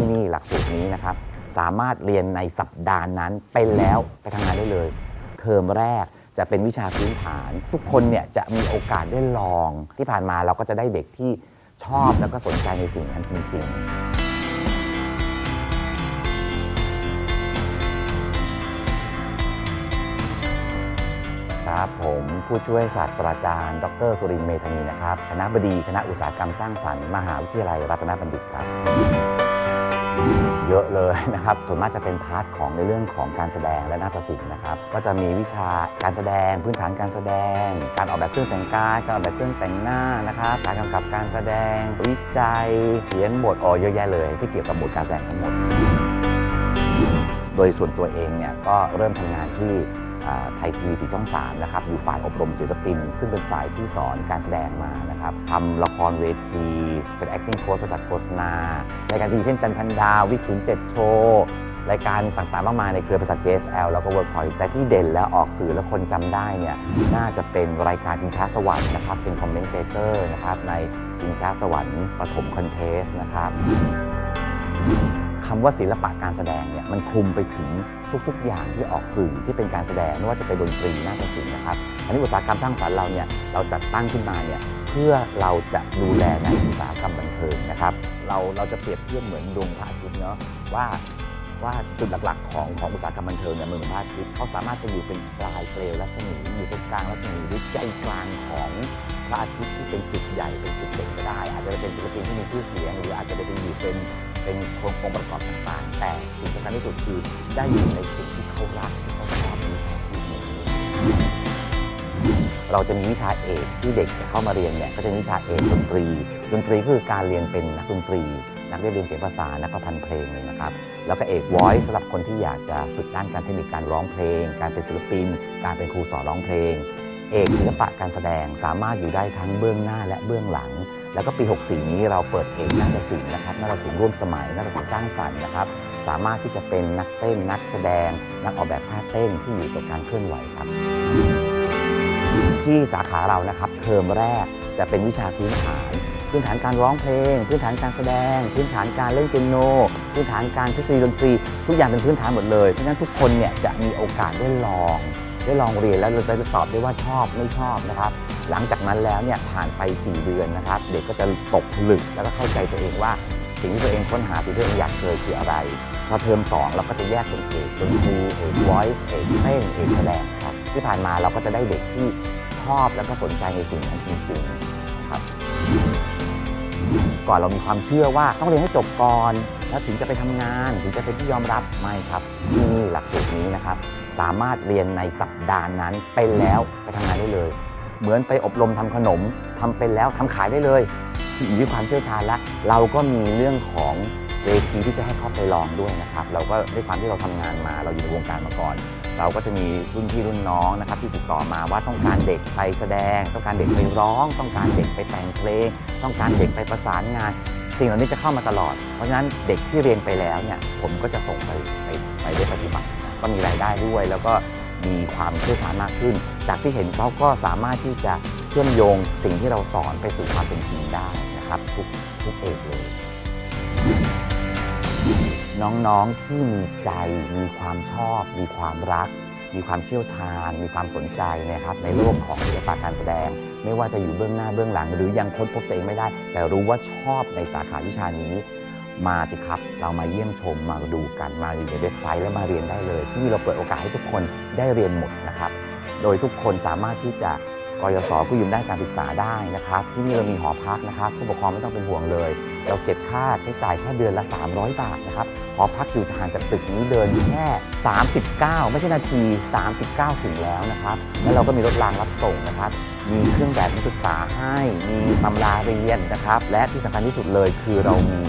ที่นี่หลักสูตรนี้นะครับ สามารถเรียนในสัปดาห์นั้นเป็นแล้วไปทำงานได้เลย เทอมแรกจะเป็นวิชาพื้นฐาน ทุกคนเนี่ยจะมีโอกาสได้ลอง ที่ผ่านมาเราก็จะได้เด็กที่ชอบแล้วก็สนใจในสิ่งนั้นจริง ๆครับผมผู้ช่วยศาสตราจารย์ ดรสุรินเมธานีนะครับ คณะบดีคณะอุตสาหกรรมสร้างสรรค์ มหาวิทยาลัยรัตนบัณฑิตครับ เยอะเลยนะครับ ส่วนมากจะเป็นพาร์ทของในเรื่องของการแสดงและนาฏศิลป์นะครับ ก็จะมีวิชาการแสดง พื้นฐานการแสดง การออกแบบเครื่องแต่งกาย การออกแบบเครื่องแต่งหน้านะครับ การกำกับการแสดง วิจัย เขียนบทออเยอะแยะเลย ที่เกี่ยวกับบทการแสดงทั้งหมด โดยส่วนตัวเองเนี่ยก็เริ่มทำงานที่ ไทยทีวีสีช่อง3นะครับอยู่ฝ่ายอบรมศิลปิน ซึ่งเป็นฝ่ายที่สอนการแสดงมานะครับทำละครเวที เป็น acting coach ประสาทโฆษณารายการทีวีเช่นจันพันดาววิกศูนย์เจ็ดโชว์รายการต่างๆ มากมายในเครือประสาท JSL แล้วก็ Workpoint แต่ที่เด่นและออกสื่อและคนจำได้เนี่ยน่าจะเป็นรายการจิงช้าสวรรค์นะครับ เป็นคอมเมนเตเตอร์นะครับในจิงช้าสวรรค์ปฐมคอนเทสนะครับ คำว่าศิลปะการแสดงเนี่ยมันคลุมไปถึงทุกๆ อย่างที่ออกสื่อที่เป็นการแสดงไม่ว่าจะเป็นดนตรีนาฏศิลป์นะครับอันนี้อุตสาหกรรมสร้างสรรค์เราเนี่ยเราจัดตั้งขึ้นมาเนี่ยเพื่อเราจะดูแลในอุตสาหกรรมบันเทิงนะครับ เราเราจะเปรียบเทียบเหมือนดวงพระอาทิตย์เนาะว่าว่าจุดหลักๆ ของของอุตสาหกรรมบันเทิงเนี่ยเหมือนพระอาทิตย์เขาสามารถจะอยู่เป็นปลายเปลวรัศมีอยู่ตรงกลางรัศมีหรือใจกลางของพระอาทิตย์ที่เป็นจุดใหญ่เป็นจุดเด่นก็ได้ อาจจะเป็นศิลปินที่มีชื่อเสียงหรืออาจจะไปอยู่เป็น เป็นองค์ประกอบต่างๆ แต่สิ่งสำคัญที่สุดคือได้อยู่ในสิ่งที่เขารักที่เขาชอบในวิชาชีพนี้เราจะมีวิชาเอกที่เด็กจะเข้ามาเรียนเนี่ยก็จะมีวิชาเอกดนตรี ดนตรีคือการเรียนเป็นนักดนตรี นักเรียนเรียนเสียงภาษานักประพันธ์เพลงเลยนะครับ แล้วก็เอก voice สำหรับคนที่อยากจะฝึกด้านการเทคนิคการร้องเพลง การเป็นศิลปิน การเป็นครูสอนร้องเพลง เอกศิลปะการแสดงสามารถอยู่ได้ทั้งเบื้องหน้าและเบื้องหลัง แล้วก็ปี 64 นี้เราเปิดเอกนาฏศิลป์นะครับนาฏศิลป์ร่วมสมัยนาฏศิลป์สร้างสรรค์นะครับ สามารถที่จะเป็นนักเต้นนักแสดง นักออกแบบท่าเต้นที่อยู่กับการเคลื่อนไหวครับ ที่สาขาเรานะครับเทอมแรกจะเป็นวิชาพื้นฐานพื้นฐานการร้องเพลง พื้นฐานการแสดง พื้นฐานการเล่นเปียโน พื้นฐานการทฤษฎีดนตรี ทุกอย่างเป็นพื้นฐานหมดเลย เพราะฉะนั้นทุกคนเนี่ยจะมีโอกาสได้ลอง ได้ลองเรียนแล้วเราจะตอบได้ว่าชอบไม่ชอบนะครับ หลังจากนั้นแล้วเนี่ยผ่านไป 4 เดือนนะครับ เด็กก็จะตกผลึกแล้วก็เข้าใจตัวเองว่าสิ่งที่ตัวเองค้นหาสิ่งที่ตัวเองอยากเจอคืออะไร พอเทอม2เราก็จะแยกเป็นเอกดนตรีเอก voice เอกเต้นเอกแสดงครับที่ผ่านมาเราก็จะได้เด็กที่ชอบแล้วก็สนใจในสิ่งนั้นจริงๆนะครับก่อนเรามีความเชื่อว่าต้องเรียนให้จบก่อน แล้วถึงจะไปทำงานถึงจะเป็นที่ยอมรับไม่ครับที่นี่หลักสูตรนี้นะครับ สามารถเรียนในสัปดาห์นั้นเป็นแล้วไปทำงานได้เลย เหมือนไปอบรมทำขนมทำเป็นแล้วทำขายได้เลยอยู่ที่ความเชี่ยวชาญแล้วเราก็มีเรื่องของเวทีที่จะให้เขาไปลองด้วยนะครับ เราก็ด้วยความที่เราทำงานมาเราอยู่ในวงการมาก่อน เราก็จะมีรุ่นพี่รุ่นน้องนะครับ ที่ติดต่อมาว่าต้องการเด็กไปแสดง ต้องการเด็กไปร้อง ต้องการเด็กไปแต่งเพลง ต้องการเด็กไปประสานงาน สิ่งเหล่านี้จะเข้ามาตลอด เพราะฉะนั้นเด็กที่เรียนไปแล้วเนี่ยผมก็จะส่งไปไปไปได้ปฏิบัตินะก็มีรายได้ด้วย แล้วก็มีความเชี่ยวชาญมากขึ้น จากที่เห็นเขาก็สามารถที่จะเชื่อมโยงสิ่งที่เราสอนไปสู่ความเป็นจริงได้นะครับทุกทุกเอกเลย น้องๆที่มีใจมีความชอบ มีความรัก มีความเชี่ยวชาญ มีความสนใจนะครับในโลกของศิลปะการแสดง ไม่ว่าจะอยู่เบื้องหน้าเบื้องหลัง หรือยังค้นพบตัวเองไม่ได้ แต่รู้ว่าชอบในสาขาวิชานี้ มาสิครับ เรามาเยี่ยมชมมาดูกันมาอยู่ในเว็บไซต์แล้วมาเรียนได้เลย ที่นี่เราเปิดโอกาสให้ทุกคนได้เรียนหมดนะครับ โดยทุกคนสามารถที่จะ กยศกู้ยืมด้านการศึกษาได้นะครับ ที่นี่เรามีหอพักนะครับผู้ปกครองไม่ต้องเป็นห่วงเลย เราเก็บค่าใช้จ่ายแค่เดือนละ 300 บาทนะครับหอพักอยู่ห่างจากตึกนี้เดินแค่ 39 ไม่ใช่นาที 39 ถึงแล้วนะครับ แล้วเราก็มีรถรางรับส่งนะครับ มีเครื่องแบบนักศึกษาให้ มีตำราเรียนนะครับ และที่สำคัญที่สุดเลยคือเรามี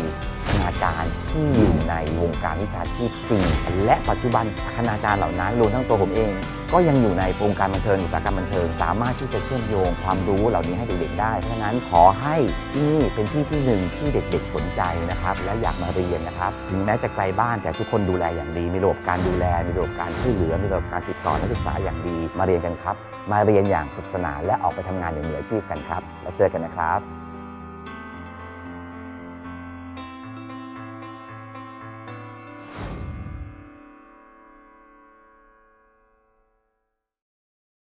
คณาจารย์ที่อยู่ในวงการวิชาชีพจริงและปัจจุบันคณาจารย์เหล่านั้นรวมทั้งตัวผมเอง ก็ยังอยู่ในวงการบันเทิงอุตสาหกรรมบันเทิง สามารถที่จะเชื่อมโยงความรู้เหล่านี้ให้เด็กๆได้เพราะฉะนั้นขอให้ที่นี่เป็นที่ที่หนึ่งที่เด็กๆสนใจนะครับ และอยากมาเรียนนะครับ ถึงแม้จะไกลบ้านแต่ทุกคนดูแลอย่างดี มีระบบการดูแล มีระบบการช่วยเหลือ มีระบบการติดต่อนักศึกษาอย่างดี มาเรียนกันครับ มาเรียนอย่างสนุกสนานและออกไปทำงานอย่างมืออาชีพกันครับ แล้วเจอกันนะครับ